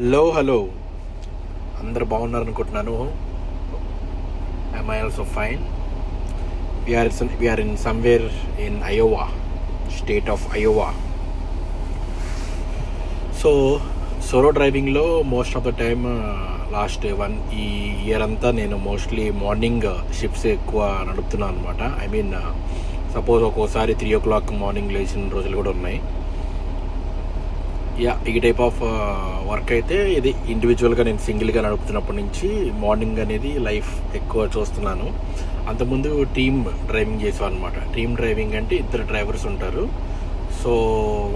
Hello hello అందరు బాగున్నారు అనుకుంటున్నాను. I also fine we are we are in somewhere in Iowa state of Iowa so solo డ్రైవింగ్లో most of the time last one ఈ year అంతా నేను mostly morning shifts ఎక్కువ నడుపుతున్నాను అనమాట I mean suppose ఒక్కోసారి త్రీ ఓ క్లాక్ మార్నింగ్ లేచిన రోజులు కూడా ఉన్నాయి. యా ఈ టైప్ ఆఫ్ వర్క్ అయితే ఇది ఇండివిజువల్గా నేను సింగిల్గా నడుపుతున్నప్పటి నుంచి మార్నింగ్ అనేది లైఫ్ ఎక్కువ చూస్తున్నాను. అంతకుముందు టీమ్ డ్రైవింగ్ చేసాం అనమాట టీమ్ డ్రైవింగ్ అంటే ఇద్దరు డ్రైవర్స్ ఉంటారు. సో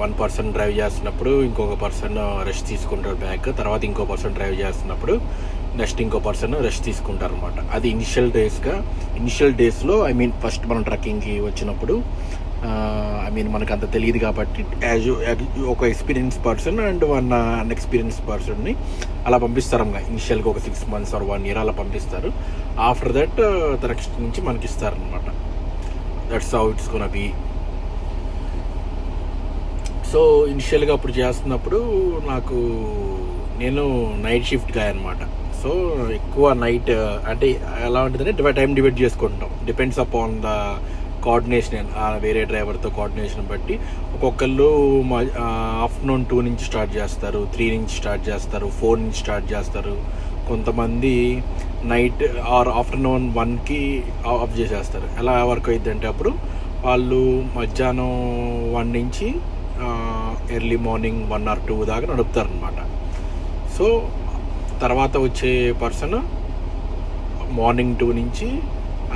వన్ పర్సన్ డ్రైవ్ చేస్తున్నప్పుడు ఇంకొక పర్సన్ రెస్ట్ uh, తీసుకుంటారు బ్యాక్ తర్వాత ఇంకో పర్సన్ డ్రైవ్ చేస్తున్నప్పుడు నెక్స్ట్ ఇంకో పర్సన్ రెస్ట్ uh, తీసుకుంటారు అనమాట అది ఇనిషియల్ డేస్గా ఇనిషియల్ డేస్లో ఐ మీన్ ఫస్ట్ మనం ట్రెక్కింగ్కి వచ్చినప్పుడు ఐ మీన్ మనకు అంత తెలియదు కాబట్టి యాజ్ ఒక experience person and one unexperience పర్సన్ని అలా పంపిస్తారు ఇనిషియల్గా ఒక six months or one year అలా పంపిస్తారు. ఆఫ్టర్ దట్ నెక్స్ట్ నుంచి మనకి ఇస్తారనమాట that's how it's gonna be so ఇనిషియల్గా అప్పుడు చేస్తున్నప్పుడు నాకు నేను నైట్ షిఫ్ట్గా అనమాట సో ఎక్కువ నైట్ uh, అంటే ఎలా ఉంటుందంటే టైం డివైడ్ చేసుకుంటాం. డిపెండ్స్ అపాన్ ద కోఆర్డినేషన్ వేరే డ్రైవర్తో కోఆర్డినేషన్ బట్టి ఒక్కొక్కళ్ళు ఆఫ్టర్నూన్ టూ నుంచి స్టార్ట్ చేస్తారు త్రీ నుంచి స్టార్ట్ చేస్తారు ఫోర్ నుంచి స్టార్ట్ చేస్తారు. కొంతమంది నైట్ ఆర్ ఆఫ్టర్నూన్ వన్కి ఆఫ్ చేసేస్తారు. ఎలా వర్క్ అయిందంటే అప్పుడు వాళ్ళు మధ్యాహ్నం వన్ నుంచి early morning one or two దాకా నడుపుతారు అనమాట సో తర్వాత వచ్చే పర్సన్ మార్నింగ్ టూ నుంచి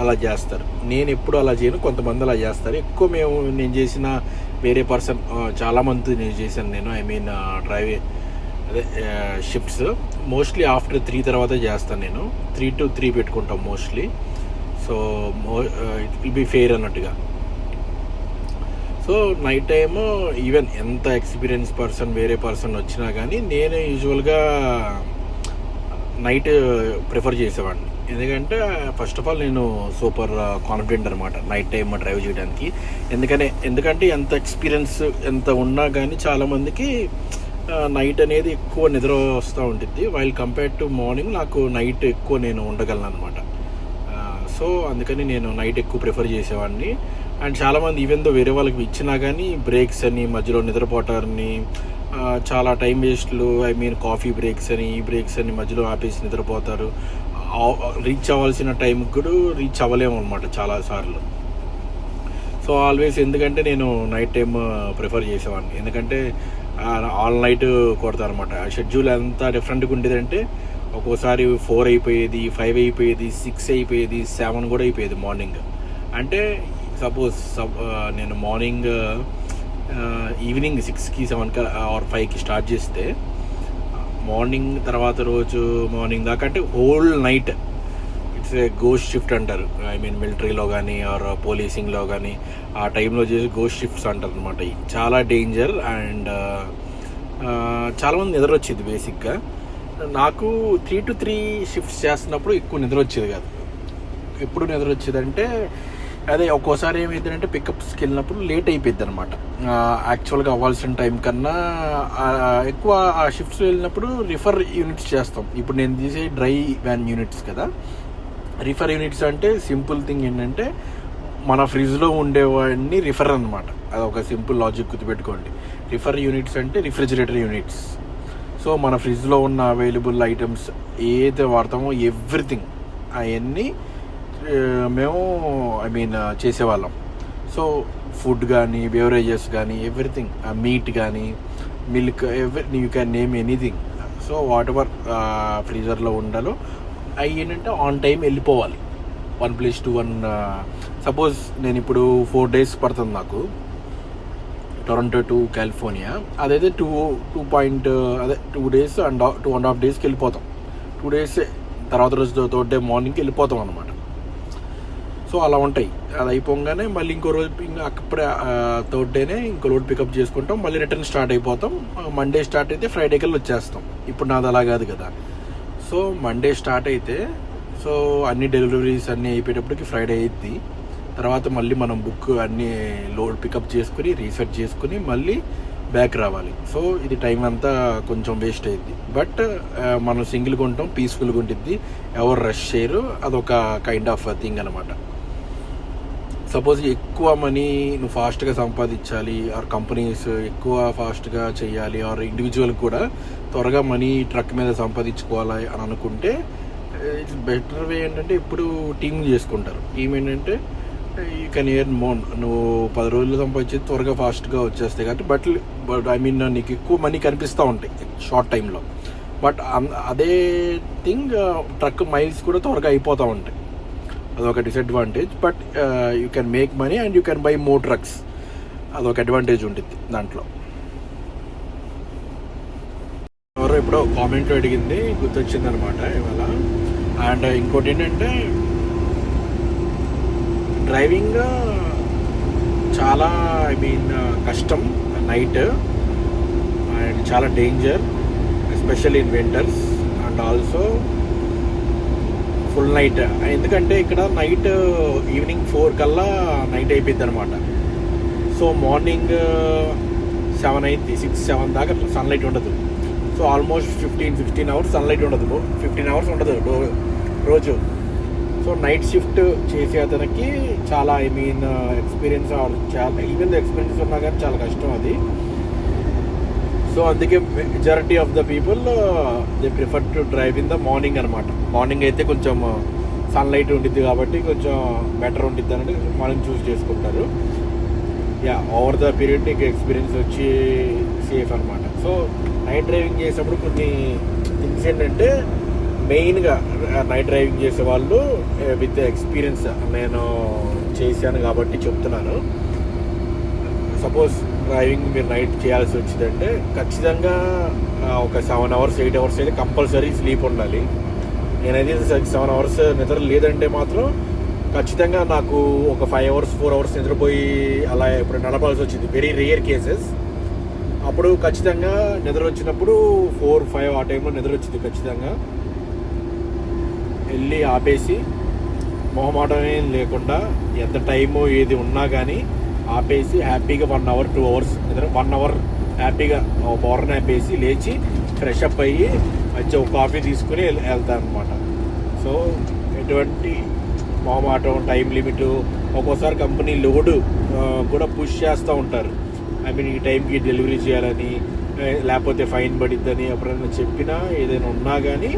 అలా చేస్తారు. నేను ఎప్పుడు అలా చేయను. కొంతమంది అలా చేస్తారు. ఎక్కువ మేము నేను చేసిన వేరే పర్సన్ చాలామంది నేను చేశాను నేను. ఐ మీన్ డ్రైవ్ అదే షిఫ్ట్స్. మోస్ట్లీ ఆఫ్టర్ త్రీ తర్వాత చేస్తాను నేను. త్రీ టు త్రీ పెట్టుకుంటాం మోస్ట్లీ. సో మో ఇట్ విల్ బి ఫెయిర్ అన్నట్టుగా. సో నైట్ టైమ్ ఈవెన్ ఎంత ఎక్స్పీరియన్స్ పర్సన్ వేరే పర్సన్ వచ్చినా కానీ నేను యూజువల్గా నైట్ ప్రిఫర్ చేసేవాడిని. ఎందుకంటే ఫస్ట్ ఆఫ్ ఆల్ నేను సూపర్ కాన్ఫిడెంట్ అనమాట నైట్ టైం డ్రైవ్ చేయడానికి. ఎందుకనే ఎందుకంటే ఎంత ఎక్స్పీరియన్స్ ఎంత ఉన్నా కానీ చాలామందికి నైట్ uh, అనేది ఎక్కువ నిద్ర వస్తూ ఉంటుంది వైల్ కంపేర్ టు మార్నింగ్ నాకు నైట్ ఎక్కువ నేను ఉండగలను అనమాట సో uh, అందుకని నేను నైట్ ఎక్కువ ప్రిఫర్ చేసేవాడిని. అండ్ చాలామంది ఈవెందో వేరే వాళ్ళకి ఇచ్చినా కానీ బ్రేక్స్ అని మధ్యలో నిద్రపోటారని uh, చాలా టైం వేస్ట్లు ఐ మీన్ కాఫీ బ్రేక్స్ అని ఈ బ్రేక్స్ అని మధ్యలో ఆపేసి నిద్రపోతారు. రీచ్ అవ్వాల్సిన టైంకి కూడా రీచ్ అవ్వలేము అనమాట చాలాసార్లు సో ఆల్వేస్ ఎందుకంటే నేను నైట్ టైం ప్రిఫర్ చేసేవాడిని. ఎందుకంటే ఆల్ నైట్ కొడతాను అనమాట షెడ్యూల్ అంతా డిఫరెంట్గా ఉండేదంటే ఒక్కోసారి ఫోర్ అయిపోయేది ఫైవ్ అయిపోయేది సిక్స్ అయిపోయేది సెవెన్ కూడా అయిపోయేది మార్నింగ్ అంటే సపోజ్ నేను మార్నింగ్ ఈవినింగ్ సిక్స్కి సెవెన్కి ఆర్ ఫైవ్కి స్టార్ట్ చేస్తే మార్నింగ్ తర్వాత రోజు మార్నింగ్ దాకా అంటే whole night. It's a ghost shift అంటారు. ఐ మీన్ మిలిటరీలో కానీ ఆర్ పోలీసింగ్లో కానీ ఆ టైంలో చేసి గోస్ట్ షిఫ్ట్స్ అంటారు అనమాట చాలా డేంజర్ అండ్ చాలామంది నిద్ర వచ్చేది బేసిక్గా నాకు త్రీ టు త్రీ షిఫ్ట్స్ చేస్తున్నప్పుడు ఎక్కువ నిద్ర వచ్చేది కాదు. ఎప్పుడు నిద్ర వచ్చేదంటే అదే ఒక్కోసారి ఏమైందంటే పికప్స్కి వెళ్ళినప్పుడు లేట్ అయిపోయింది అనమాట యాక్చువల్గా అవ్వాల్సిన టైం కన్నా ఎక్కువ ఆ షిఫ్ట్స్ వెళ్ళినప్పుడు రిఫర్ యూనిట్స్ చేస్తాం. ఇప్పుడు నేను తీసే డ్రై వ్యాన్ యూనిట్స్ కదా. రిఫర్ యూనిట్స్ అంటే సింపుల్ థింగ్ ఏంటంటే మన ఫ్రిడ్జ్లో ఉండేవాడిని రిఫర్ అనమాట అది ఒక సింపుల్ లాజిక్ గుర్తుపెట్టుకోండి. రిఫర్ యూనిట్స్ అంటే రిఫ్రిజిరేటర్ యూనిట్స్ సో మన ఫ్రిడ్జ్లో ఉన్న అవైలబుల్ ఐటమ్స్ ఏదైతే వాడతామో ఎవ్రీథింగ్ అవన్నీ మేము ఐ మీన్ చేసేవాళ్ళం. సో ఫుడ్ కానీ బెవరేజెస్ కానీ ఎవ్రీథింగ్ మీట్ కానీ milk every you can name anything so whatever ఫ్రీజర్లో ఉండాలో అవి ఏంటంటే ఆన్ టైం వెళ్ళిపోవాలి. One place to one suppose నేను ఇప్పుడు ఫోర్ డేస్ పడుతుంది నాకు. టొరంటో టు కాలిఫోర్నియా అదైతే టూ టూ పాయింట్ అదే two days and two and half డేస్కి వెళ్ళిపోతాం. టూ డేస్ తర్వాత రోజు థర్డ్ డే మార్నింగ్కి వెళ్ళిపోతాం అనమాట సో అలా ఉంటాయి. అది అయిపోగానే మళ్ళీ ఇంకో రోజు అప్పుడే థర్డ్ డేనే ఇంకో రోడ్ పికప్ చేసుకుంటాం. మళ్ళీ రిటర్న్ స్టార్ట్ అయిపోతాం. మండే స్టార్ట్ అయితే ఫ్రైడే కల్లా వచ్చేస్తాం. ఇప్పుడు నాది అలా కాదు కదా. సో మండే స్టార్ట్ అయితే సో అన్ని డెలివరీస్ అన్నీ అయిపోయేటప్పటికి ఫ్రైడే అయింది తర్వాత మళ్ళీ మనం బుక్ అన్నీ లోడ్ పికప్ చేసుకుని రీసెర్చ్ చేసుకుని మళ్ళీ బ్యాక్ రావాలి. సో ఇది టైం అంతా కొంచెం వేస్ట్ అయింది బట్ మనం సింగిల్గా ఉంటాం పీస్ఫుల్గా ఉంటుంది ఎవరు రష్ చేయరు. అదొక కైండ్ ఆఫ్ థింగ్ అనమాట సపోజ్ ఎక్కువ మనీ నువ్వు ఫాస్ట్గా సంపాదించాలి ఆర్ కంపెనీస్ ఎక్కువ ఫాస్ట్గా చేయాలి ఆర్ ఇండివిజువల్ కూడా త్వరగా మనీ ట్రక్ మీద సంపాదించుకోవాలి అని అనుకుంటే ఇట్స్ బెటర్ వే ఏంటంటే ఇప్పుడు టీం చేసుకుంటారు. టీం ఏంటంటే యూ కెన్ ఇయర్ మోన్ నువ్వు పది రోజులు సంపాదించేది త్వరగా ఫాస్ట్గా వచ్చేస్తాయి కాబట్టి బట్ బట్ ఐ మీన్ నీకు ఎక్కువ మనీ కనిపిస్తూ ఉంటాయి షార్ట్ టైంలో బట్ అదే థింగ్ ట్రక్ మైల్స్ కూడా త్వరగా అయిపోతూ ఉంటాయి. అదొక disadvantage but you can make money and you can buy more trucks అదొక అడ్వాంటేజ్ ఉంటుంది దాంట్లో. ఎవరో ఎప్పుడో కామెంట్లో అడిగింది గుర్తొచ్చింది అనమాట ఇవాళ. అండ్ ఇంకోటి ఏంటంటే డ్రైవింగ్ uh, చాలా ఐ మీన్ uh, కష్టం నైట్ అండ్ చాలా danger especially in winters and also full night ఎందుకంటే ఇక్కడ నైట్ ఈవినింగ్ ఫోర్ కల్లా నైట్ అయిపోయింది అనమాట సో మార్నింగ్ సెవెన్ అయింది సిక్స్ సెవెన్ దాకా సన్లైట్ ఉండదు. So almost fifteen sixteen hours sunlight ఉండదు ఫిఫ్టీన్ అవర్స్ ఉండదు రో- రోజు. సో నైట్ షిఫ్ట్ చేసే అతనికి చాలా ఐ మీన్ ఎక్స్పీరియన్స్ చాలా ఈవెన్ ఎక్స్పీరియన్స్ ఉన్నా కానీ చాలా కష్టం అది. సో అందుకే majority of the people they prefer to drive in the morning అనమాట మార్నింగ్ అయితే కొంచెం uh, సన్లైట్ ఉండిద్ది కాబట్టి కొంచెం బెటర్ ఉండిద్ది అని మార్నింగ్ చూస్ చేసుకుంటారు. యా ఓవర్ ద పీరియడ్ నీకు ఎక్స్పీరియన్స్ వచ్చి సేఫ్ అనమాట సో నైట్ డ్రైవింగ్ చేసేటప్పుడు కొన్ని థింగ్స్ ఏంటంటే మెయిన్గా నైట్ డ్రైవింగ్ చేసే వాళ్ళు uh, విత్ ఎక్స్పీరియన్స్ నేను చేశాను కాబట్టి చెప్తున్నాను. సపోజ్ డ్రైవింగ్ మీరు నైట్ చేయాల్సి వచ్చిందంటే ఖచ్చితంగా ఒక సెవెన్ అవర్స్ ఎయిట్ అవర్స్ అయితే కంపల్సరీ స్లీప్ ఉండాలి. నేనైతే సెవెన్ అవర్స్ నిద్ర లేదంటే మాత్రం ఖచ్చితంగా నాకు ఒక ఫైవ్ అవర్స్ ఫోర్ అవర్స్ నిద్రపోయి అలా ఇప్పుడు నడపాల్సి వచ్చింది. వెరీ రేర్ కేసెస్ అప్పుడు ఖచ్చితంగా నిద్ర వచ్చినప్పుడు ఫోర్ ఫైవ్ ఆ టైంలో నిద్ర వచ్చింది ఖచ్చితంగా. వెళ్ళి ఆపేసి మొహమాటం ఏం లేకుండా ఎంత టైము ఏది ఉన్నా కానీ ఆపేసి హ్యాపీగా one hour two hours one hour హ్యాపీగా పవర్ నాప్ వేసి లేచి ఫ్రెష్ అప్ అయ్యి మంచిగా ఒక కాఫీ తీసుకుని వెళ్తాను అనమాట సో ఎటువంటి మొహమాటం టైం లిమిట్ ఒక్కోసారి కంపెనీ లోడు కూడా పుష్ చేస్తూ ఉంటారు. ఐ మీన్ ఈ టైంకి డెలివరీ చేయాలని లేకపోతే ఫైన్ పడిద్దని ఎప్పుడైనా చెప్పినా ఏదైనా ఉన్నా కానీ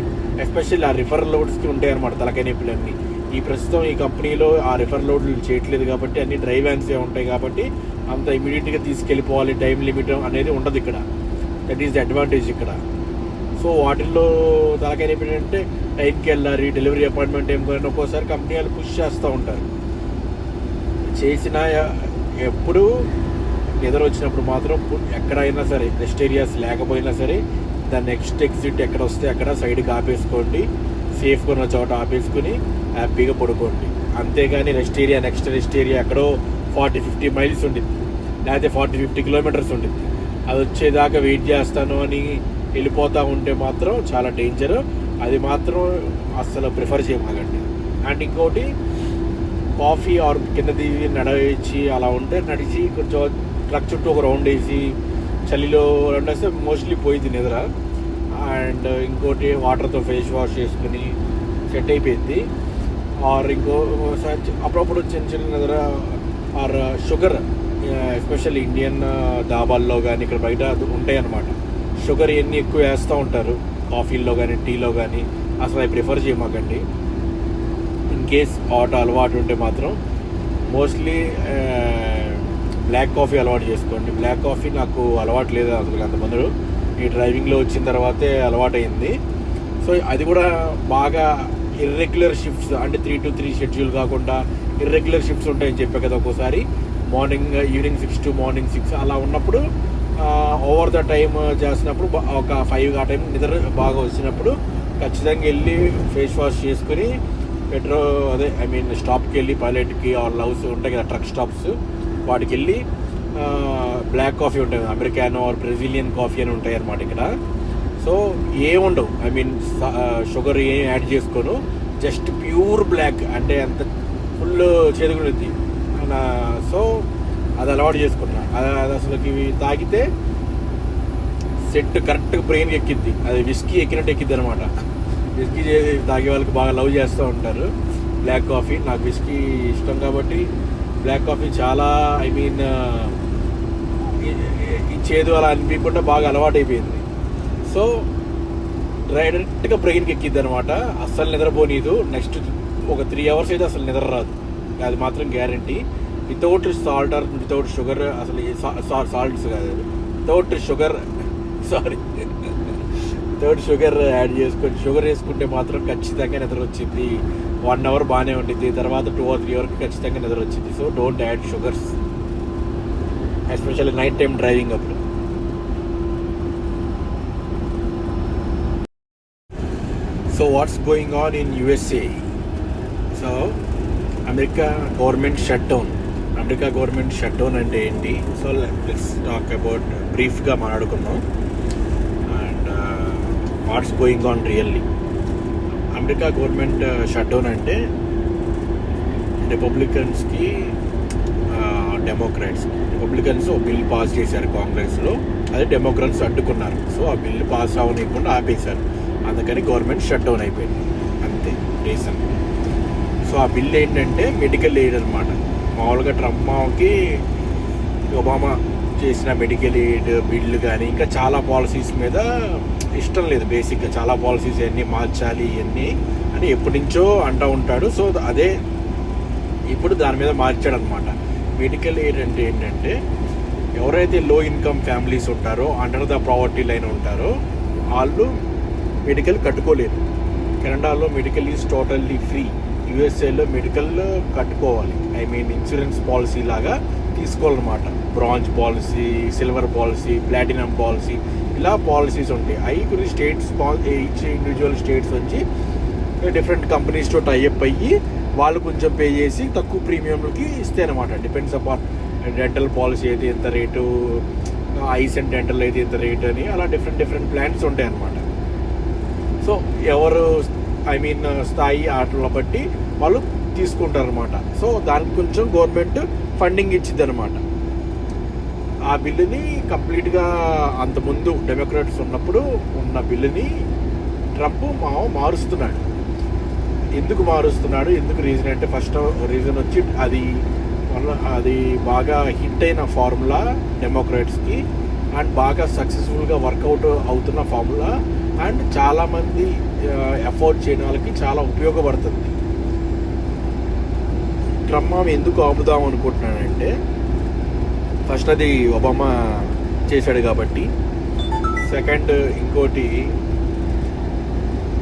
ఎస్పెషల్లీ ఆ రిఫర్ లోడ్స్కి ఉంటాయి అనమాట తలకాయ నొప్పులన్నీ. ఈ ప్రస్తుతం ఈ కంపెనీలో ఆ రిఫర్ లోడ్లు చేయట్లేదు కాబట్టి అన్ని డ్రైవ్ వ్యాన్సే ఉంటాయి కాబట్టి అంత ఇమీడియట్గా తీసుకెళ్ళిపోవాలి టైం లిమిట్ అనేది ఉండదు ఇక్కడ. దట్ ఈస్ ద అడ్వాంటేజ్ ఇక్కడ. సో వాటిల్లో తలకాయ ఏంటంటే టైంకి వెళ్ళాలి డెలివరీ అపాయింట్మెంట్ ఏం కానీ ఒక్కోసారి కంపెనీ వాళ్ళు పుష్ చేస్తూ ఉంటారు. చేసిన ఎప్పుడు నిద్ర వచ్చినప్పుడు మాత్రం ఎక్కడైనా సరే రెస్ట్ ఏరియాస్ లేకపోయినా సరే దాని నెక్స్ట్ ఎగ్జిట్ ఎక్కడ వస్తే అక్కడ సైడ్కి ఆపేసుకోండి. సేఫ్గా ఉన్న చోట ఆపేసుకుని హ్యాపీగా పడుకోండి. అంతేగాని rest area next rest area ఎక్కడో ఫార్టీ ఫిఫ్టీ మైల్స్ ఉండింది లేకపోతే ఫార్టీ ఫిఫ్టీ కిలోమీటర్స్ ఉండింది అది వచ్చేదాకా వెయిట్ చేస్తాను అని వెళ్ళిపోతూ ఉంటే మాత్రం చాలా డేంజర్. అది మాత్రం అస్సలు ప్రిఫర్ చేయమాకండి. అండ్ ఇంకోటి కాఫీ ఆర్ కింద దిగి నడవేసి అలా ఉంటే నడిచి కొంచెం ట్రక్ చుట్టూ ఒక రౌండ్ వేసి చలిలో రౌండ్ వేస్తే మోస్ట్లీ పోయింది నిద్ర. అండ్ ఇంకోటి వాటర్తో ఫేస్ వాష్ చేసుకుని సెట్ అయిపోయింది ఆర్ ఇంకో అప్పుడప్పుడు చిన్న చిన్న దగ్గర ఆర్ షుగర్ ఎస్పెషల్లీ ఇండియన్ దాబాల్లో కానీ ఇక్కడ బయట ఉంటాయి అన్నమాట షుగర్ ఇవన్నీ ఎక్కువ వేస్తూ ఉంటారు కాఫీల్లో కానీ టీలో కానీ అసలు అవి ప్రిఫర్ చేయమాకండి. ఇన్ కేస్ ఆట అలవాటు ఉంటే మాత్రం మోస్ట్లీ బ్లాక్ కాఫీ అలవాటు చేసుకోండి. బ్లాక్ కాఫీ నాకు అలవాటు లేదు అసలు అంతమంది ఈ డ్రైవింగ్లో వచ్చిన తర్వాతే అలవాటు అయింది సో అది కూడా బాగా ఇర్రెగ్యులర్ షిఫ్ట్స్ అంటే త్రీ టు త్రీ షెడ్యూల్ కాకుండా ఇర్రెగ్యులర్ షిఫ్ట్స్ ఉంటాయని చెప్పే కదా ఒక్కోసారి. Morning evening six to morning six అలా ఉన్నప్పుడు ఓవర్ ద టైం చేసినప్పుడు ఒక ఫైవ్ ఆ టైం నిద్ర బాగా వచ్చినప్పుడు ఖచ్చితంగా వెళ్ళి ఫేస్ వాష్ చేసుకుని పెట్రో అదే ఐ మీన్ స్టాప్కి వెళ్ళి పైలట్కి ఆర్ లవ్స్ ఉంటాయి కదా ట్రక్ స్టాప్స్ వాటికి వెళ్ళి బ్లాక్ కాఫీ ఉంటాయి అమెరికానో ఆర్ బ్రెజిలియన్ కాఫీ అని ఉంటాయి అన్నమాట ఇక్కడ. సో ఏముండవు. ఐ మీన్ షుగర్ ఏం యాడ్ చేసుకోను. జస్ట్ ప్యూర్ బ్లాక్ అంటే అంత ఫుల్ చేదుగుంటుంది సో అది అలవాటు చేసుకున్నా. అది అసలు ఇవి తాగితే సెట్ కరెక్ట్గా బ్రెయిన్కి ఎక్కిద్ది. అది విస్కీ ఎక్కినట్టు ఎక్కిద్ది అనమాట విస్కీ తాగే వాళ్ళకి బాగా లవ్ చేస్తూ ఉంటారు. బ్లాక్ కాఫీ నాకు విస్కీ ఇష్టం కాబట్టి బ్లాక్ కాఫీ చాలా ఐ మీన్ ఈ చేదు అలా అనిపించకుండా బాగా అలవాటు అయిపోయింది సో డైరెక్ట్గా బ్రెయిన్కి ఎక్కిద్ది అనమాట అస్సలు నిద్రపోనీదు. నెక్స్ట్ ఒక త్రీ అవర్స్ అయితే అసలు నిద్ర రాదు. అది మాత్రం guarantee. Without salt or without sugar అసలు సాల్ట్స్ కాదు without sugar sorry. Without sugar add చేసుకొని షుగర్ వేసుకుంటే మాత్రం ఖచ్చితంగా నిద్ర వచ్చింది వన్ అవర్ బాగానే ఉండింది తర్వాత టూ ఆర్ త్రీ అవర్కి ఖచ్చితంగా నిద్ర వచ్చింది so don't add sugars. Especially night time driving అప్పుడు. So what's going on in USA so America government shut down America government shut down అంటే ఏంటి? సో లెట్స్ టాక్ అబౌట్ బ్రీఫ్గా మాట్లాడుకున్నాం and what's going on really America government shut down అంటే రిపబ్లికన్స్కి Democrats Republicans ఒక bill pass చేశారు కాంగ్రెస్లో అది డెమోక్రాట్స్ అడ్డుకున్నారు. సో ఆ బిల్ పాస్ అవ్వనీయకుండా ఆపేశారు. అందుకని గవర్నమెంట్ షట్ డౌన్ అయిపోయింది. అంతే రీజన్ సో ఆ బిల్ ఏంటంటే మెడికల్ ఎయిడ్ అనమాట మామూలుగా ట్రంప్కి ఒబామా చేసిన మెడికల్ ఎయిడ్ బిల్లు కానీ ఇంకా చాలా పాలసీస్ మీద ఇష్టం లేదు బేసిక్గా చాలా పాలసీస్ అన్నీ మార్చాలి ఇవన్నీ అని ఎప్పటి నుంచో అంటూ ఉంటాడు. సో అదే ఇప్పుడు దాని మీద మార్చాడు అనమాట మెడికల్ ఎయిడ్ అంటే ఏంటంటే ఎవరైతే లో ఇన్కమ్ ఫ్యామిలీస్ ఉంటారో అండర్ ద ప్రావర్టీ లైన్ ఉంటారో వాళ్ళు మెడికల్ కట్టుకోలేదు. కెనడాలో మెడికల్ ఈజ్ టోటల్లీ ఫ్రీ. యూఎస్ఏలో మెడికల్ కట్టుకోవాలి. ఐ మీన్ ఇన్సూరెన్స్ పాలసీ లాగా తీసుకోవాలన్నమాట. Bronze policy silver policy platinum policy ఇలా పాలసీస్ ఉంటాయి. అవి కొన్ని స్టేట్స్ ఈచ్ ఇండివిజువల్ స్టేట్స్ వచ్చి డిఫరెంట్ కంపెనీస్తో టైఅప్ అయ్యి వాళ్ళు కొంచెం పే చేసి తక్కువ ప్రీమియంలకి ఇస్తే అనమాట డిపెండ్స్ అపాన్ డెంటల్ పాలసీ అయితే ఎంత రేటు ఐస్ అండ్ డెంటల్ అయితే ఎంత రేటు అని అలా డిఫరెంట్ డిఫరెంట్ ప్లాన్స్ ఉంటాయి అనమాట సో ఎవరు ఐ మీన్ స్థాయి ఆటలను బట్టి వాళ్ళు తీసుకుంటారు అనమాట సో దానికి కొంచెం గవర్నమెంట్ ఫండింగ్ ఇచ్చింది అనమాట ఆ బిల్లుని కంప్లీట్గా అంతకుముందు డెమోక్రాట్స్ ఉన్నప్పుడు ఉన్న బిల్లుని ట్రంప్ మా మారుస్తున్నాడు. ఎందుకు మారుస్తున్నాడు? ఎందుకు రీజన్ అంటే ఫస్ట్ రీజన్ వచ్చి అది వల్ల అది బాగా హిట్ అయిన ఫార్ములా డెమోక్రాట్స్కి అండ్ బాగా సక్సెస్ఫుల్గా వర్కౌట్ అవుతున్న ఫార్ములా అండ్ చాలామంది ఎఫోర్డ్ చేయని వాళ్ళకి చాలా ఉపయోగపడుతుంది. ట్రంప్ ఎందుకు ఆపుదాం అనుకుంటున్నానంటే ఫస్ట్ అది ఒబామా చేశాడు కాబట్టి సెకండ్ ఇంకోటి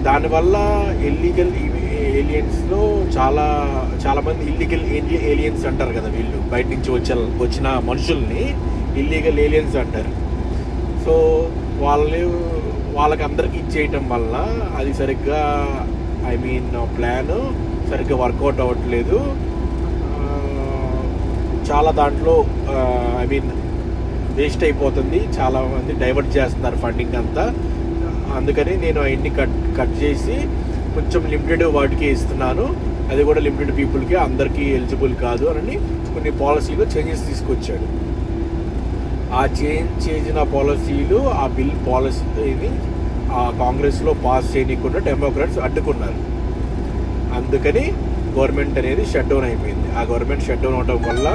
దానివల్ల ఇల్లీగల్ ఏలియన్స్లో చాలా చాలామంది ఇల్లీగల్ ఏలియన్స్ అంటారు కదా వీళ్ళు. బయట నుంచి వచ్చే వచ్చిన మనుషుల్ని ఇల్లీగల్ ఏలియన్స్ అంటారు. సో వాళ్ళు వాళ్ళకి అందరికి ఇచ్చేయటం వల్ల అది సరిగ్గా ఐ మీన్ ప్లాన్ సరిగ్గా వర్కౌట్ అవ్వట్లేదు. చాలా దాంట్లో ఐ మీన్ వేస్ట్ అయిపోతుంది. చాలా మంది డైవర్ట్ చేస్తున్నారు ఫండింగ్ అంతా. అందుకని నేను అవన్నీ కట్ కట్ చేసి కొంచెం లిమిటెడ్ వాటికి ఇస్తున్నాను. అది కూడా లిమిటెడ్ పీపుల్కి అందరికీ ఎలిజిబుల్ కాదు అని కొన్ని పాలసీలో చేంజెస్ తీసుకొచ్చాడు. ఆ చేంజ్ చేసిన పాలసీలు ఆ బిల్ పాలసీని ఆ కాంగ్రెస్లో పాస్ చేయనీయకుండా డెమోక్రాట్స్ అడ్డుకున్నారు. అందుకని గవర్నమెంట్ అనేది షట్ డౌన్ అయిపోయింది. ఆ గవర్నమెంట్ షట్ డౌన్ అవడం వల్ల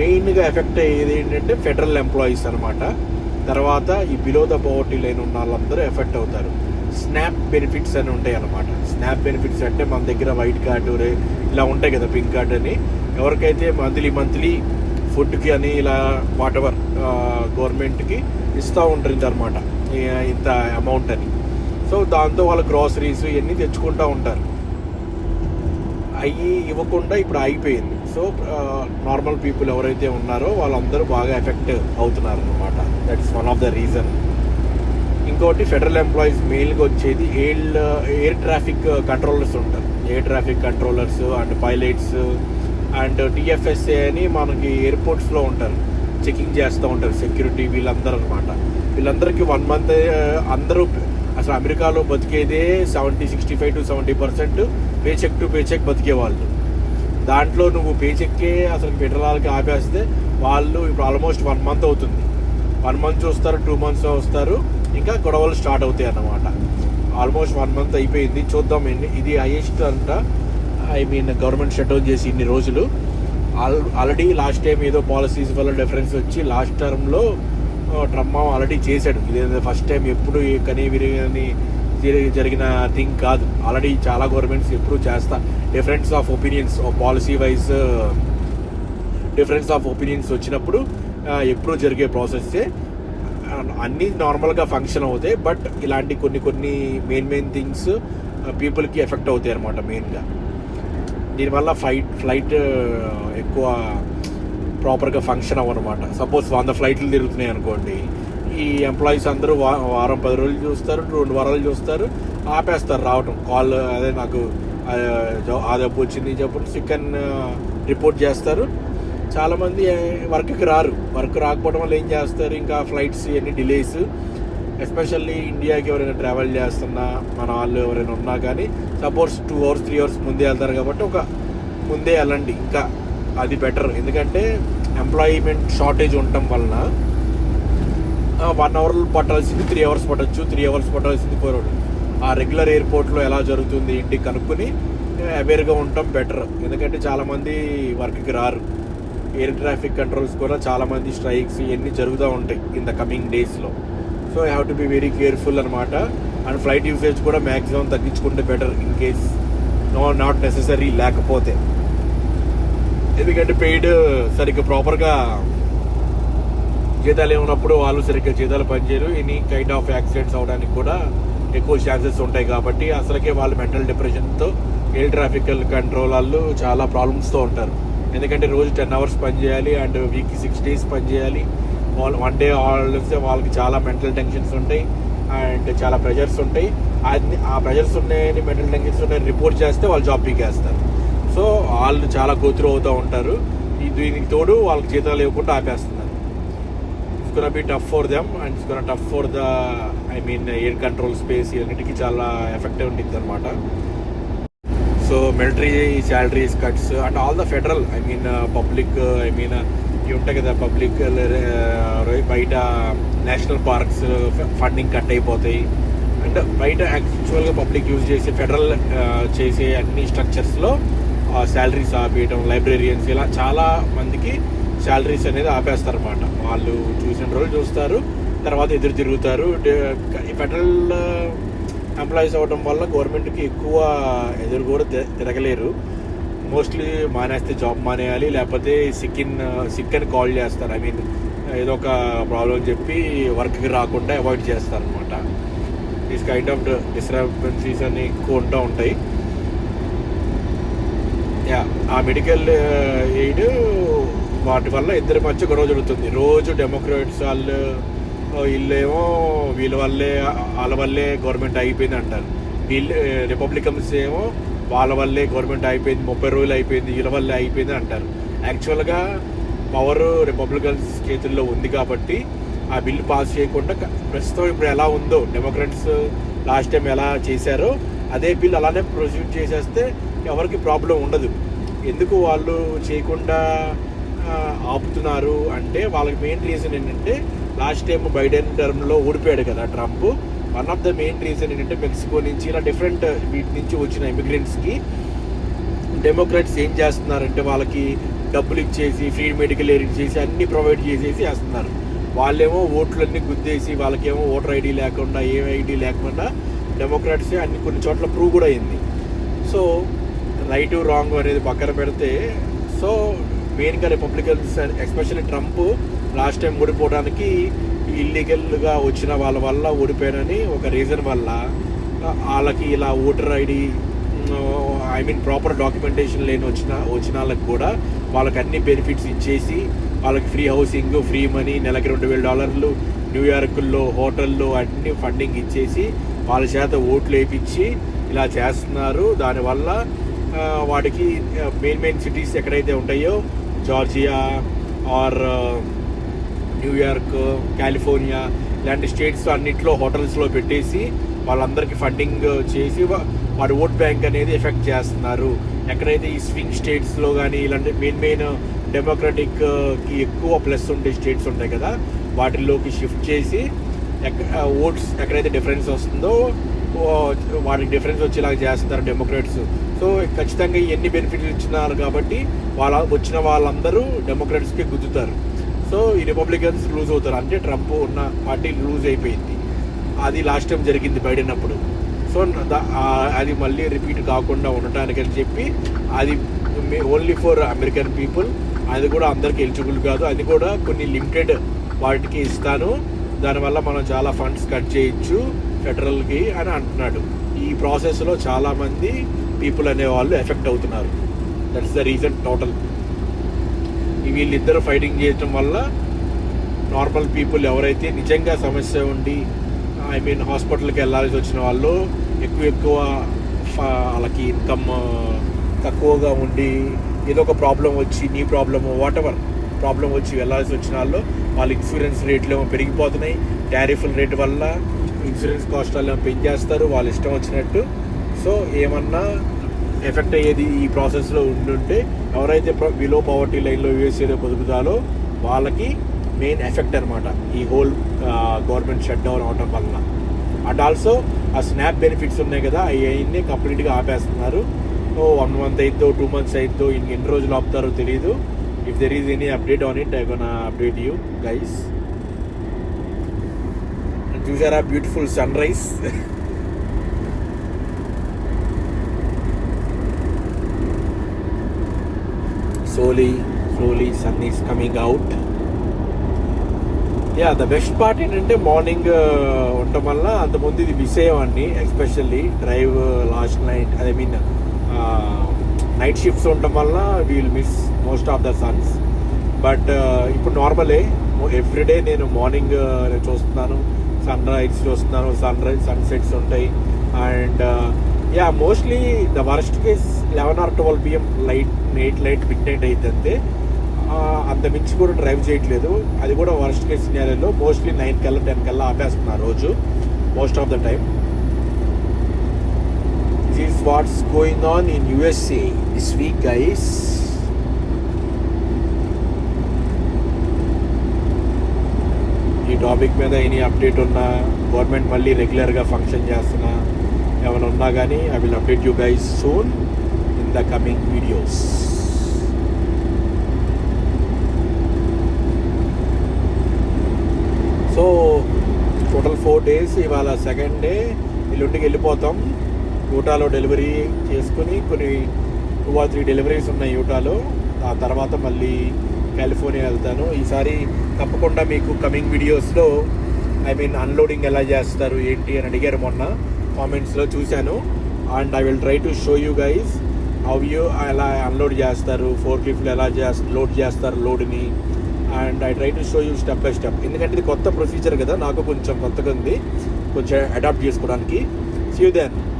మెయిన్గా ఎఫెక్ట్ అయ్యేది ఏంటంటే ఫెడరల్ ఎంప్లాయీస్ అనమాట తర్వాత ఈ బిలో ద పవర్టీ లైన్ ఉన్న వాళ్ళందరూ ఎఫెక్ట్ అవుతారు. స్నాప్ బెనిఫిట్స్ అని ఉంటాయి అనమాట స్నాప్ బెనిఫిట్స్ అంటే మన దగ్గర వైట్ కార్డు ఇలా ఉంటాయి కదా పింక్ కార్డు అని. ఎవరికైతే మంత్లీ మంత్లీ ఫుడ్కి అని ఇలా వాట్ ఎవర్ గవర్నమెంట్కి ఇస్తూ ఉంటుంది అనమాట ఇంత అమౌంట్ అని. సో దాంతో వాళ్ళ గ్రాసరీస్ ఇవన్నీ తెచ్చుకుంటూ ఉంటారు. అవి ఇవ్వకుండా ఇప్పుడు అయిపోయింది. సో నార్మల్ పీపుల్ ఎవరైతే ఉన్నారో వాళ్ళందరూ బాగా ఎఫెక్ట్ అవుతున్నారు అనమాట that's one of the reason ఇంకోటి ఫెడరల్ ఎంప్లాయీస్ మెయిన్గా వచ్చేది ఎయిర్ ఎయిర్ ట్రాఫిక్ కంట్రోలర్స్ ఉంటారు. Air traffic controllers and pilots and DFSA అని మనకి ఎయిర్పోర్ట్స్లో ఉంటారు. చెకింగ్ చేస్తూ ఉంటారు సెక్యూరిటీ వీళ్ళందరూ అనమాట వీళ్ళందరికీ వన్ మంత్ అందరూ అసలు అమెరికాలో బతికేదే seventy sixty five to seventy percent paycheck to paycheck బతికే వాళ్ళు. దాంట్లో నువ్వు పే చెక్కే అసలు ఫెడరల్కి ఆపేస్తే వాళ్ళు ఇప్పుడు ఆల్మోస్ట్ వన్ మంత్ అవుతుంది. వన్ మంత్ చూస్తారు టూ మంత్స్ వస్తారు ఇంకా గొడవలు స్టార్ట్ అవుతాయి అన్నమాట. ఆల్మోస్ట్ వన్ మంత్ అయిపోయింది. చూద్దాం ఇది హైయెస్ట్ అంట I mean government shut down చేసి ఇన్ని రోజులు. ఆల్ ఆల్రెడీ లాస్ట్ టైం ఏదో పాలసీస్ వల్ల డిఫరెన్స్ వచ్చి లాస్ట్ టర్మ్లో ట్రంప్ ఆల్రెడీ చేశాడు. ఇది ఫస్ట్ టైం ఎప్పుడు కనీ విరిగని జరిగిన థింగ్ కాదు. ఆల్రెడీ చాలా గవర్నమెంట్స్ ఎప్పుడు చేస్తా. Difference of opinions policy wise difference of opinions వచ్చినప్పుడు ఎప్పుడు ఎప్పుడూ జరిగే ప్రాసెస్సే అన్నీ నార్మల్గా ఫంక్షన్ అవుతాయి బట్ ఇలాంటి కొన్ని కొన్ని మెయిన్ మెయిన్ థింగ్స్ పీపుల్కి ఎఫెక్ట్ అవుతాయి అనమాట మెయిన్గా దీనివల్ల ఫ్లైట్ ఫ్లైట్ uh, ఎక్కువ ప్రాపర్గా ఫంక్షన్ అవ్వనమాట సపోజ్ వంద ఫ్లైట్లు తిరుగుతున్నాయి అనుకోండి ఈ ఎంప్లాయీస్ అందరూ వా వారం పది రోజులు చూస్తారు రెండు వారాలు చూస్తారు ఆపేస్తారు రావటం. కాల్ అదే నాకు ఆ, జా- దెబ్బ వచ్చింది చెప్పండి చికెన్ రిపోర్ట్ చేస్తారు. చాలామంది uh, వర్క్కి రారు. వర్క్ రాకపోవడం వల్ల ఏం చేస్తారు? ఇంకా ఫ్లైట్స్ ఇవన్నీ డిలేస్ ఎస్పెషల్లీ ఇండియాకి ఎవరైనా ట్రావెల్ చేస్తున్నా మన వాళ్ళు ఎవరైనా ఉన్నా కానీ suppose two hours three hours ముందే వెళ్తారు కాబట్టి ఒక ముందే వెళ్ళండి. ఇంకా అది బెటర్ ఎందుకంటే ఎంప్లాయ్మెంట్ షార్టేజ్ ఉండటం వలన వన్ అవర్ పట్టాల్సింది త్రీ అవర్స్ పట్టచ్చు త్రీ అవర్స్ పట్టాల్సింది ఫోర్ అవర్స్ ఆ రెగ్యులర్ ఎయిర్పోర్ట్లో ఎలా జరుగుతుంది ఏంటి కనుక్కొని అవేర్గా ఉండటం బెటర్ ఎందుకంటే చాలామంది వర్క్కి రారు. ఎయిర్ ట్రాఫిక్ కంట్రోల్స్ కూడా చాలామంది స్ట్రైక్స్ ఇవన్నీ జరుగుతూ ఉంటాయి ఇన్ ద కమింగ్ డేస్లో so I have to be very careful అనమాట అండ్ ఫ్లైట్ యూసేజ్ కూడా మ్యాక్సిమం తగ్గించుకుంటే better in case no not necessary లేకపోతే. ఎందుకంటే పెయిడ్ uh, సరిగ్గా ప్రాపర్గా జీతాలు ఏమున్నప్పుడు వాళ్ళు సరిగ్గా జీతాలు పనిచేయరు. ఎనీ కైండ్ ఆఫ్ యాక్సిడెంట్స్ అవడానికి కూడా ఎక్కువ ఛాన్సెస్ ఉంటాయి కాబట్టి అసలుకే వాళ్ళు మెంటల్ డిప్రెషన్తో ఎయిర్ ట్రాఫిక్ కంట్రోల్ వాళ్ళు చాలా ప్రాబ్లమ్స్తో ఉంటారు. ఎందుకంటే రోజు టెన్ అవర్స్ పని చేయాలి అండ్ వీక్కి సిక్స్ డేస్ పని చేయాలి. వన్ డే హాలిడేస్ వాళ్ళకి చాలా మెంటల్ టెన్షన్స్ ఉంటాయి అండ్ చాలా ప్రెషర్స్ ఉంటాయి. అది ఆ ప్రెషర్స్ ఉన్నాయని మెంటల్ టెన్షన్స్ ఉన్నాయని రిపోర్ట్ చేస్తే వాళ్ళు జాబ్ పీకేస్తారు. సో వాళ్ళు చాలా గోత్రు అవుతూ ఉంటారు. దీనికి తోడు వాళ్ళకి జీతాలు ఇవ్వకుండా ఆపేస్తున్నారు. It's be tough for them and it's tough for the I mean air control space ఇవన్నిటికీ చాలా ఎఫెక్టివ్ ఉంటుంది అనమాట so military salaries cuts and all the federal I mean public I mean ఉంటాయి కదా పబ్లిక్ బయట నేషనల్ పార్క్స్ ఫండింగ్ కట్ అయిపోతాయి. And బయట యాక్చువల్గా పబ్లిక్ యూజ్ చేసే ఫెడరల్ చేసే అన్ని స్ట్రక్చర్స్లో శాలరీస్ ఆపేయడం లైబ్రేరియన్స్ ఇలా చాలా మందికి శాలరీస్ అనేది ఆపేస్తారన్నమాట. వాళ్ళు చూసిన రోజులు చూస్తారు తర్వాత ఎదురు తిరుగుతారు. ఫెడరల్ ఎంప్లాయీస్ అవ్వడం వల్ల గవర్నమెంట్కి ఎక్కువ ఎదురు కూడా తిరగలేరు. మోస్ట్లీ మానేస్తే జాబ్ మానేయాలి లేకపోతే సిక్ ఇన్ సిక్ అని కాల్ చేస్తారు. ఐ మీన్ ఏదో ఒక ప్రాబ్లం చెప్పి వర్క్కి రాకుండా అవాయిడ్ చేస్తారు అనమాట దీస్ కైండ్ ఆఫ్ డిస్టర్బెన్సీస్ అన్ని ఎక్కువ ఉంటూ ఉంటాయి. యా ఆ మెడికల్ ఎయిడ్ uh, వాటి వల్ల ఇద్దరి మధ్య గొడవ జరుగుతుంది. రోజు డెమోక్రాట్స్ వాళ్ళు వీళ్ళేమో వీళ్ళ వల్లే వాళ్ళ వల్లే గవర్నమెంట్ అయిపోయింది అంటారు వీళ్ళు uh, రిపబ్లికన్స్ ఏమో వాళ్ళ వల్లే గవర్నమెంట్ అయిపోయింది ముప్పై రోజులు అయిపోయింది వీళ్ళ వల్లే అయిపోయింది అంటారు. యాక్చువల్గా పవర్ రిపబ్లికన్స్ చేతుల్లో ఉంది కాబట్టి ఆ బిల్లు పాస్ చేయకుండా ప్రస్తుతం ఇప్పుడు ఎలా ఉందో డెమోక్రాట్స్ లాస్ట్ టైం ఎలా చేశారో అదే బిల్ అలానే ప్రొసీడ్ చేసేస్తే ఎవరికి ప్రాబ్లం ఉండదు. ఎందుకు వాళ్ళు చేయకుండా ఆపుతున్నారు అంటే వాళ్ళకి మెయిన్ రీజన్ ఏంటంటే లాస్ట్ టైం బైడెన్ టర్మ్లో ఓడిపోయాడు కదా Trump one of the main reason ఏంటంటే మెక్సికో నుంచి ఇలా డిఫరెంట్ వీటి నుంచి వచ్చిన ఇమిగ్రెంట్స్కి డెమోక్రాట్స్ ఏం చేస్తున్నారంటే వాళ్ళకి డబ్బులు ఇచ్చేసి ఫ్రీ మెడికల్ ఎయిర్ చేసి అన్ని ప్రొవైడ్ చేసేసి వేస్తున్నారు. వాళ్ళేమో ఓట్లన్నీ గుద్దేసి వాళ్ళకేమో ఓటర్ ఐడి లేకుండా ఏ ఐడి లేకుండా డెమోక్రాట్సే అన్ని కొన్ని చోట్ల ప్రూవ్ కూడా అయింది. సో రైట్ రాంగ్ అనేది పక్కన పెడితే సో మెయిన్గా Republicans especially Trump last time ఓడిపోవడానికి ఇల్లీగల్గా వచ్చిన వాళ్ళ వల్ల ఓడిపోయానని ఒక రీజన్ వల్ల వాళ్ళకి ఇలా voter ID I mean proper documentation లేని వచ్చిన వచ్చిన వాళ్ళకి కూడా వాళ్ళకి అన్ని బెనిఫిట్స్ ఇచ్చేసి వాళ్ళకి ఫ్రీ హౌసింగ్ ఫ్రీ మనీ నెలకి రెండు వేల డాలర్లు న్యూయార్క్లో హోటల్లో అన్ని ఫండింగ్ ఇచ్చేసి వాళ్ళ చేత ఓట్లు వేయించి ఇలా చేస్తున్నారు. దానివల్ల వాటికి వాడికి మెయిన్ మెయిన్ సిటీస్ ఎక్కడైతే ఉంటాయో Georgia or New York California ఇలాంటి స్టేట్స్ అన్నింటిలో హోటల్స్లో పెట్టేసి వాళ్ళందరికీ ఫండింగ్ చేసి వారి ఓట్ బ్యాంక్ అనేది ఎఫెక్ట్ చేస్తున్నారు. ఎక్కడైతే ఈ స్వింగ్ స్టేట్స్లో కానీ ఇలాంటి మెయిన్ మెయిన్ డెమోక్రటిక్కి ఎక్కువ ప్లస్ ఉండే స్టేట్స్ ఉంటాయి కదా వాటిల్లోకి షిఫ్ట్ చేసి ఓట్స్ ఎక్కడైతే డిఫరెన్స్ వస్తుందో వాడికి వాటికి డిఫరెన్స్ వచ్చేలాగా చేస్తున్నారు డెమోక్రాట్స్. సో ఖచ్చితంగా ఎన్ని బెనిఫిట్స్ ఇచ్చినారు కాబట్టి వాళ్ళ వచ్చిన వాళ్ళందరూ డెమోక్రాట్స్కి గుద్దుతారు. సో ఈ రిపబ్లికన్స్ లూజ్ అవుతారు. అంటే ట్రంప్ ఉన్న పార్టీ లూజ్ అయిపోయింది. అది లాస్ట్ టైం జరిగింది బైడెన్ అప్పుడు. సో అది మళ్ళీ రిపీట్ కాకుండా ఉండటానికి అని చెప్పి అది ఓన్లీ ఫర్ అమెరికన్ పీపుల్ అది కూడా అందరికి ఎలిజిబుల్ కాదు. అది కూడా కొన్ని లిమిటెడ్ వాటికి ఇస్తాను. దానివల్ల మనం చాలా ఫండ్స్ కట్ చేయొచ్చు ఫెడరల్కి అని అంటున్నాడు. ఈ ప్రాసెస్లో చాలామంది పీపుల్ అనేవాళ్ళు ఎఫెక్ట్ అవుతున్నారు. దట్స్ ద రీజన్ టోటల్ వీళ్ళిద్దరు ఫైటింగ్ చేయటం వల్ల నార్మల్ పీపుల్ ఎవరైతే నిజంగా సమస్య ఉండి ఐ మీన్ హాస్పిటల్కి వెళ్ళాల్సి వచ్చిన వాళ్ళు ఎక్కువ ఎక్కువ వాళ్ళకి ఇన్కమ్ తక్కువగా ఉండి ఏదో ఒక ప్రాబ్లం వచ్చి నీ ప్రాబ్లము వాటెవర్ ప్రాబ్లం వచ్చి వెళ్ళాల్సి వచ్చిన వాళ్ళు వాళ్ళ ఇన్సూరెన్స్ రేట్లు ఏమో పెరిగిపోతున్నాయి. ట్యారిఫ్ల రేట్ వల్ల ఇన్సూరెన్స్ కాస్ట్ వాళ్ళు ఏమో పెంచేస్తారు వాళ్ళు ఇష్టం వచ్చినట్టు. సో ఏమన్నా ఎఫెక్ట్ అయ్యేది ఈ ప్రాసెస్లో ఉండుంటే ఎవరైతే బిలో పవర్టీ లైన్లో యూఎస్ఏలో బతుకుతారో వాళ్ళకి మెయిన్ ఎఫెక్ట్ అనమాట ఈ హోల్ గవర్నమెంట్ షట్ డౌన్ అవటం వలన. అండ్ ఆల్సో ఆ స్నాప్ బెనిఫిట్స్ ఉన్నాయి కదా అవన్నీ కంప్లీట్గా ఆపేస్తున్నారు. ఓ వన్ మంత్ అయిద్దో టూ మంత్స్ అయిద్దో ఇంక ఎన్ని రోజులు ఆపుతారో తెలియదు if there is any update on it I gonna update you guys చూసారా? Beautiful sunrise slowly slowly sun is coming out. Yeah the best part ఏంటంటే మార్నింగ్ uh, ఉండటం వల్ల అంతకుముందు ఇది miss అయ్యేవాడిని especially drive last night I mean night shifts ఉండటం వల్ల we'll miss most of the suns but ఇప్పుడు నార్మలే ఎవ్రీడే నేను మార్నింగ్ uh, చూస్తున్నాను సన్ రైజ్ చూస్తున్నాను సన్ రైజ్ సన్సెట్స్ ఉంటాయి. And yeah mostly the worst case eleven or twelve PM late night late midnight అయితే అంత మించి కూడా డ్రైవ్ చేయట్లేదు. అది కూడా వర్స్ట్ కేస్ సినారియోలో మోస్ట్లీ నైన్ కల్లా టెన్ కల్లా ఆపేస్తున్నారు రోజు most of the time this what's going on in USA this week guys ఈ టాపిక్ మీద ఎనీ అప్డేట్ ఉన్నా గవర్నమెంట్ మళ్ళీ రెగ్యులర్గా ఫంక్షన్ చేస్తున్నా ఏమైనా ఉన్నా కానీ I will update you guys soon in the coming videos so total four days ఇవాళ సెకండ్ డే ఎల్లుండికి వెళ్ళిపోతాం. యూటాలో డెలివరీ చేసుకుని కొన్ని టూ ఆర్ త్రీ డెలివరీస్ ఉన్నాయి యూటాలో ఆ తర్వాత మళ్ళీ కాలిఫోర్నియా వెళ్తాను. ఈసారి తప్పకుండా మీకు కమింగ్ వీడియోస్లో ఐ మీన్ అన్లోడింగ్ ఎలా చేస్తారు ఏంటి అని అడిగారు మొన్న. కామెంట్స్లో చూశాను. And I will try to show you guys అవి ఎలా అన్లోడ్ చేస్తారు ఫోర్ క్లిఫ్ట్లు ఎలా చేస్తారు లోడ్ చేస్తారు లోడ్ని and I try to show you step by step ఎందుకంటే ఇది కొత్త ప్రొసీజర్ కదా నాకు కొంచెం కొత్తగా ఉంది. కొంచెం అడాప్ట్ చేసుకోవడానికి. See you then